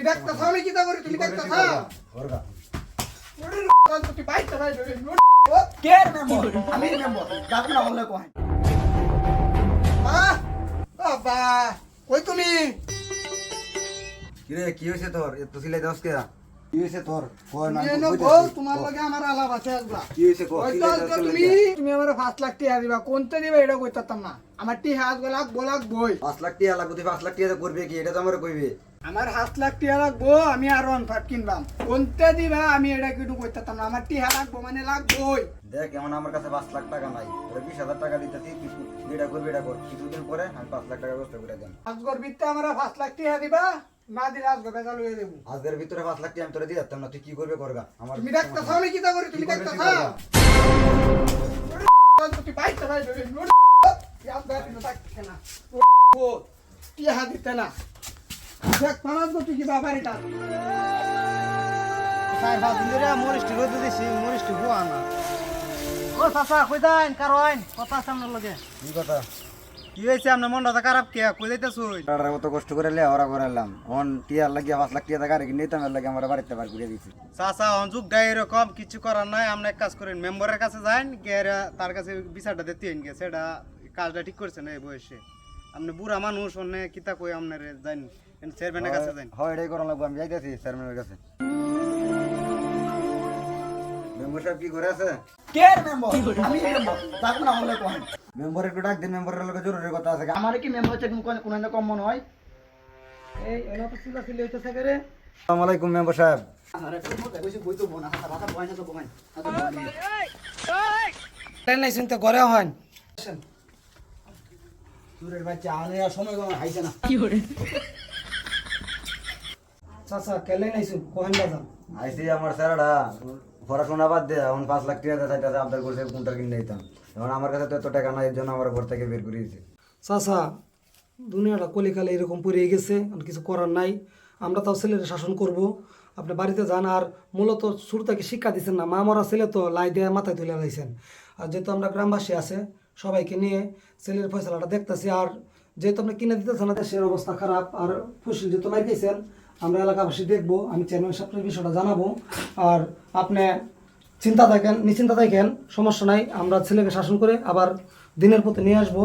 তুমি দেখতেছ আমি কি তা করি তুমি দেখতেছ করগা তুমি বাইতে ভাই কে মেম্বার আমি মেম্বার যাবে না বললে কয় বাবা কই তুমি কিরে কি হয়েছে তোর এত সিলাই দাস কে কি হয়েছে তোর কই না তুমি এনো কই বউ যাচ্ছিস? তোমার কই। লগে আমার আলাপ আছে আসবা কি হয়েছে কো হয়তো আজকে তুমি তুমি আমার পাঁচ লাখ টাকা দিবা কোনতে দিবা এটা কইতাম না আমার টি হাত গোলাক গোলাক বই পাঁচ লাখ টিয়া লাগবে তুই পাঁচ লাখ টিয়া করবে কি এটা তো আমার কইবে আমার হাত লাখ টিয়া লাগবো আমি আর ওয়ান ফাট কিনবাম কোনতে দিবা আমি এটা কিছু কইতাম না আমার টিহা লাগবো মানে লাগবোই দেখ এমন আমার কাছে পাঁচ লাখ টাকা নাই তোরা বিশ হাজার টাকা দিতেছি তুই এটা করবি এটা কর কিছুদিন পরে আমি পাঁচ লাখ টাকা ব্যবস্থা করে দেন আজগর বিত্তে আমার পাঁচ লাখ টাকা দিবা না দিলে আজগর বেজা লইয়ে দেবো আজকের ভিতরে পাঁচ লাখ টাকা আমি তোরা দিয়ে দিতাম না তুই কি করবে করগা আমার তুমি দেখতেছ আমি কি তা করি তুমি করবে, করবে? তুমি বাইতে থাকতে না টিহা দিতে না দেখ পাঁচ গো তুই কি বাবারিটা স্যার বাদিলে মরিষ্টি রোদ দিছি মরিষ্টি না ও চাচা কই যাইন? কারণ কথা সামনে লগে? কি কথা? কি হয়েছে আপনার মনটা খারাপ কে কই যাইতেছুই টাকাটা কত কষ্ট করে লে ওরা করালাম অন টিয়ার লাগিয়ে পাঁচ লাখ টাকা গাড়ি কিনে এর লাগে আমার বাড়িতে বার করে দিয়েছি চাচা অঞ্জুক গায়ে এরকম কিছু করার নাই। আপনি এক কাজ করেন মেম্বারের কাছে যাইন তার কাছে বিচারটা দিতে কাজটা ঠিক করছে না এই বয়সে? আপনি বুড়া মানুষ অন্য কিতা কই আপনার যাইন চেয়ারম্যানের কাছে যাইন হয় এটাই করা লাগবে আমি যাইতেছি চেয়ারম্যানের কাছে। মেম্বার সাহেব কি করে আছে? কে মেম্বার? আমি মেম্বার। যাবে না বললে কয় মেম্বার একটু ডাক দিন মেম্বারের লোকের জরুরি কথা আছে। আমার কি মেম্বার চেক কোন কোন কম মনে হয়? এই এলা তো সিলা সিলা হইতেছে কে রে? আসসালামু আলাইকুম মেম্বার সাহেব। আরে তুমি তো বই তো বোনা হাতা হাতা বয় না তো বয় ট্রেন লাইসেন্স তো করে হয় সুরের বাচ্চা আনে আর সময় কোন হাইছে না। কি করে চাচা কেলে নাইছু? কোহেন বাজার? আইসি আমার স্যারটা পড়াশোনা বাদ দিয়ে এখন পাঁচ লাখ টাকা আবদার করছে কোনটা কিনে দিতাম এখন আমার কাছে তো এত টাকা নাই এর জন্য আমার ঘর থেকে বের করে দিয়েছে চাচা দুনিয়াটা কলিকালে এরকম পড়ে গেছে আর কিছু করার নাই। আমরা তাও ছেলের শাসন করব। আপনি বাড়িতে যান আর মূলত শুরু থেকে শিক্ষা দিচ্ছেন না? মা মরা ছেলে তো লাই দিয়ে মাথায় তুলে লাইছেন। আর যেহেতু আমরা গ্রামবাসী আছে সবাইকে নিয়ে ছেলের ফয়সলাটা দেখতেছি। আর যেহেতু আপনি কিনে দিতেছেন না, দেশের অবস্থা খারাপ। আর ফুসিল যেহেতু মাই দিয়েছেন আমরা এলাকাবাসী দেখব। আমি চেয়ারম্যান সাহেবের বিষয়টা জানাব। আর আপনি চিন্তা থাকেন, নিশ্চিন্তা থাকেন, সমস্যা নাই। আমরা ছেলেকে শাসন করে আবার দিনের পথে নিয়ে আসব।